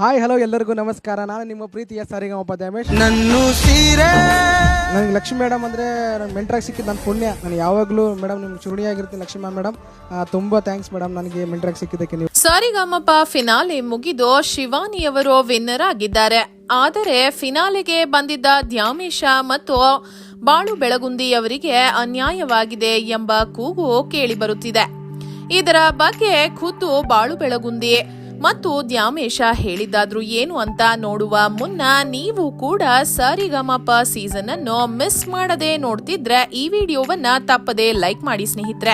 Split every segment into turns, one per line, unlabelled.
Hi hello ಎಲ್ಲರಿಗೂ ನಮಸ್ಕಾರ. ನಾನು ನಿಮ್ಮ ಪ್ರೀತಿಯ ಸಾರಿಗಮಪ ದ್ಯಾಮೇಶ್.
ನನ್ನು ಸೀರೆ.
ನನಗೆ ಲಕ್ಷ್ಮಿ ಮೇಡಮ್ ಅಂದರೆ ನನ್ನ ಮೆಂಟ್ರಾಗಿ ಸಿಕ್ಕಿದ್ದು ನನ್ನ ಪುಣ್ಯ. ನಾನು ಯಾವಾಗಲೂ ಮೇಡಮ್ ನಿಮ್ಗೆ ಚುರುಣಿಯಾಗಿರ್ತೀನಿ ಲಕ್ಷ್ಮಿ ಮೇಡಮ್. ತುಂಬ ಥ್ಯಾಂಕ್ಸ್ ಮೇಡಮ್ ನನಗೆ ಮೆಂಟ್ರಾಗಿ ಸಿಕ್ಕಿದ್ದಕ್ಕೆ ನೀವು.
ಸರಿಗಮಪ ಫಿನಾಲೆ ಮುಗಿದು ಶಿವಾನಿಯವರು ವಿನ್ನರ್ ಆಗಿದ್ದಾರೆ. ಆದರೆ ಫಿನಾಲೆಗೆ ಬಂದಿದ್ದ ದ್ಯಾಮೇಶ ಮತ್ತು ಬಾಳು ಬೆಳಗುಂದಿ ಅವರಿಗೆ ಅನ್ಯಾಯವಾಗಿದೆ ಎಂಬ ಕೂಗು ಕೇಳಿಬರುತ್ತಿದೆ. ಇದರ ಬಗ್ಗೆ ಖುದ್ದು ಬಾಳು ಬೆಳಗುಂದಿ ಮತ್ತು ದ್ಯಾಮೇಶ ಹೇಳಿದ್ದಾದ್ರೂ ಏನು ಅಂತ ನೋಡುವ ಮುನ್ನ ನೀವು ಕೂಡ ಸರಿಗಮಪ ಸೀಸನ್ ಅನ್ನು ಮಿಸ್ ಮಾಡದೆ ನೋಡ್ತಿದ್ರೆ ಈ ವಿಡಿಯೋವನ್ನ ತಪ್ಪದೆ ಲೈಕ್ ಮಾಡಿ ಸ್ನೇಹಿತರೆ.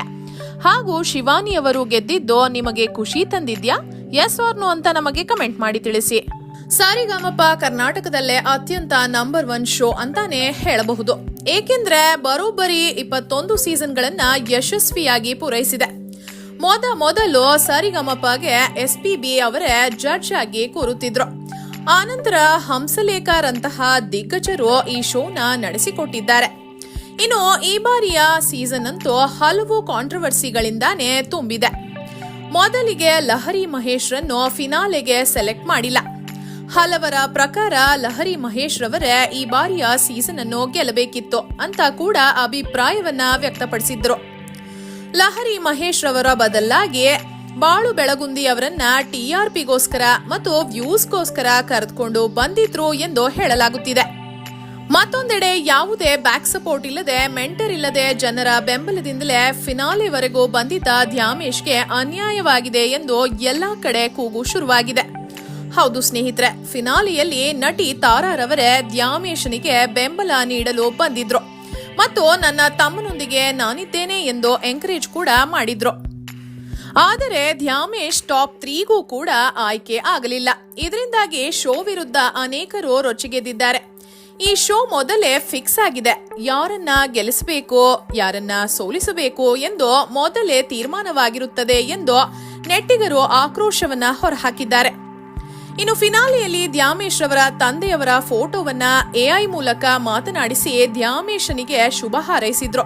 ಹಾಗೂ ಶಿವಾನಿ ಅವರು ಗೆದ್ದಿದ್ದು ನಿಮಗೆ ಖುಷಿ ತಂದಿದ್ಯಾ? ಎಸ್ ನೋ ಅಂತ ನಮಗೆ ಕಮೆಂಟ್ ಮಾಡಿ ತಿಳಿಸಿ. ಸಾರಿಗಾಮಪ್ಪ ಕರ್ನಾಟಕದಲ್ಲೇ ಅತ್ಯಂತ ನಂಬರ್ ಒನ್ ಶೋ ಅಂತಾನೆ ಹೇಳಬಹುದು. ಏಕೆಂದ್ರೆ ಬರೋಬ್ಬರಿ ಇಪ್ಪತ್ತೊಂದು ಸೀಸನ್ಗಳನ್ನ ಯಶಸ್ವಿಯಾಗಿ ಪೂರೈಸಿದೆ. ಮೊದ ಮೊದಲು ಸರಿಗಮಪಗೆ ಎಸ್ ಪಿ ಬಿ ಅವರೇ ಜಡ್ಜ್ ಆಗಿ ಕೂರುತ್ತಿದ್ರು. ಆನಂತರ ಹಂಸಲೇಖರಂತಹ ದಿಗ್ಗಜರು ಈ ಶೋನ ನಡೆಸಿಕೊಟ್ಟಿದ್ದಾರೆ. ಇನ್ನು ಈ ಬಾರಿಯ ಸೀಸನ್ ಅಂತೂ ಹಲವು ಕಾಂಟ್ರವರ್ಸಿಗಳಿಂದಾನೇ ತುಂಬಿದೆ. ಮೊದಲಿಗೆ ಲಹರಿ ಮಹೇಶ್ರನ್ನು ಫಿನಾಲೆಗೆ ಸೆಲೆಕ್ಟ್ ಮಾಡಿಲ್ಲ. ಹಲವರ ಪ್ರಕಾರ ಲಹರಿ ಮಹೇಶ್ ರವರೇ ಈ ಬಾರಿಯ ಸೀಸನ್ ಅನ್ನು ಗೆಲ್ಲಬೇಕಿತ್ತು ಅಂತ ಕೂಡ ಅಭಿಪ್ರಾಯವನ್ನ ವ್ಯಕ್ತಪಡಿಸಿದ್ರು. ಲಹರಿ ಮಹೇಶ್ ರವರ ಬದಲಾಗಿ ಬಾಳು ಬೆಳಗುಂದಿ ಅವರನ್ನ ಟಿಆರ್ಪಿಗೋಸ್ಕರ ಮತ್ತು ವ್ಯೂಸ್ಗೋಸ್ಕರ ಕರೆದುಕೊಂಡು ಬಂದಿದ್ರು ಎಂದು ಹೇಳಲಾಗುತ್ತಿದೆ. ಮತ್ತೊಂದೆಡೆ ಯಾವುದೇ ಬ್ಯಾಕ್ ಸಪೋರ್ಟ್ ಇಲ್ಲದೆ ಮೆಂಟರ್ ಇಲ್ಲದೆ ಜನರ ಬೆಂಬಲದಿಂದಲೇ ಫಿನಾಲೆವರೆಗೂ ಬಂದಿದ್ದ ಧ್ಯಾಮೇಶ್ಗೆ ಅನ್ಯಾಯವಾಗಿದೆ ಎಂದು ಎಲ್ಲಾ ಕಡೆ ಕೂಗು ಶುರುವಾಗಿದೆ. ಹೌದು ಸ್ನೇಹಿತರೆ, ಫಿನಾಲೆಯಲ್ಲಿ ನಟಿ ತಾರಾರವರೇ ಧ್ಯಾಮೇಶನಿಗೆ ಬೆಂಬಲ ನೀಡಲು ಬಂದಿದ್ರು. ಮತ್ತು ನನ್ನ ತಮ್ಮನೊಂದಿಗೆ ನಾನಿದ್ದೇನೆ ಎಂದು ಎಂಕರೇಜ್ ಕೂಡ ಮಾಡಿದ್ರು. ಆದರೆ ಧ್ಯಾಮೇಶ್ ಟಾಪ್ ತ್ರೀಗೂ ಕೂಡ ಆಯ್ಕೆ ಆಗಲಿಲ್ಲ. ಇದರಿಂದಾಗಿ ಶೋ ವಿರುದ್ಧ ಅನೇಕರು ರೊಚ್ಚಿಗೆದ್ದಿದ್ದಾರೆ. ಈ ಶೋ ಮೊದಲೇ ಫಿಕ್ಸ್ ಆಗಿದೆ. ಯಾರನ್ನ ಗೆಲ್ಲಿಸಬೇಕು, ಯಾರನ್ನ ಸೋಲಿಸಬೇಕು ಎಂದು ಮೊದಲೇ ತೀರ್ಮಾನವಾಗಿರುತ್ತದೆ ಎಂದು ನೆಟ್ಟಿಗರು ಆಕ್ರೋಶವನ್ನ ಹೊರಹಾಕಿದ್ದಾರೆ. ಇನ್ನು ಫಿನಾಲೆಯಲ್ಲಿ ದ್ಯಾಮೇಶ್ ರವರ ತಂದೆಯವರ ಫೋಟೋವನ್ನ ಎಐ ಮೂಲಕ ಮಾತನಾಡಿಸಿ ದ್ಯಾಮೇಶನಿಗೆ ಶುಭ ಹಾರೈಸಿದ್ರು.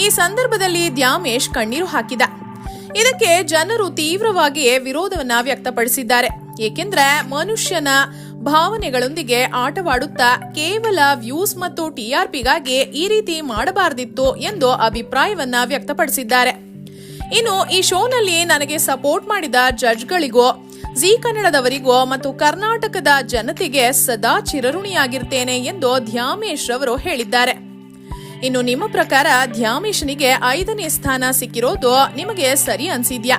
ಈ ಸಂದರ್ಭದಲ್ಲಿ ದ್ಯಾಮೇಶ್ ಕಣ್ಣೀರು ಹಾಕಿದ. ಇದಕ್ಕೆ ಜನರು ತೀವ್ರವಾಗಿ ವಿರೋಧವನ್ನ ವ್ಯಕ್ತಪಡಿಸಿದ್ದಾರೆ. ಏಕೆಂದ್ರೆ ಮನುಷ್ಯನ ಭಾವನೆಗಳೊಂದಿಗೆ ಆಟವಾಡುತ್ತಾ ಕೇವಲ ವ್ಯೂಸ್ ಮತ್ತು ಟಿಆರ್ಪಿಗಾಗಿ ಈ ರೀತಿ ಮಾಡಬಾರದಿತ್ತು ಎಂದು ಅಭಿಪ್ರಾಯವನ್ನ ವ್ಯಕ್ತಪಡಿಸಿದ್ದಾರೆ. ಇನ್ನು ಈ ಶೋನಲ್ಲಿ ನನಗೆ ಸಪೋರ್ಟ್ ಮಾಡಿದ ಜಡ್ಜ್ಗಳಿಗೂ ಜಿ ಕನ್ನಡದವರಿಗೂ ಮತ್ತು ಕರ್ನಾಟಕದ ಜನತೆಗೆ ಸದಾ ಚಿರಋಣಿಯಾಗಿರ್ತೇನೆ ಎಂದು ಧ್ಯಾಮೇಶ್ ಅವರು ಹೇಳಿದ್ದಾರೆ. ಇನ್ನು ನಿಮ್ಮ ಪ್ರಕಾರ ಧ್ಯಾಮೇಶನಿಗೆ ಐದನೇ ಸ್ಥಾನ ಸಿಕ್ಕಿರೋದು ನಿಮಗೆ ಸರಿ ಅನ್ಸಿದ್ಯಾ?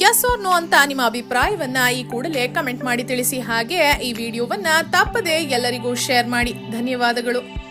ಎಸ್ ಆರ್ ನೋ ಅಂತ ನಿಮ್ಮ ಅಭಿಪ್ರಾಯವನ್ನ ಈ ಕೂಡಲೇ ಕಮೆಂಟ್ ಮಾಡಿ ತಿಳಿಸಿ ಹಾಗೆ ಈ ವಿಡಿಯೋವನ್ನ ತಪ್ಪದೆ ಎಲ್ಲರಿಗೂ ಶೇರ್ ಮಾಡಿ. ಧನ್ಯವಾದಗಳು.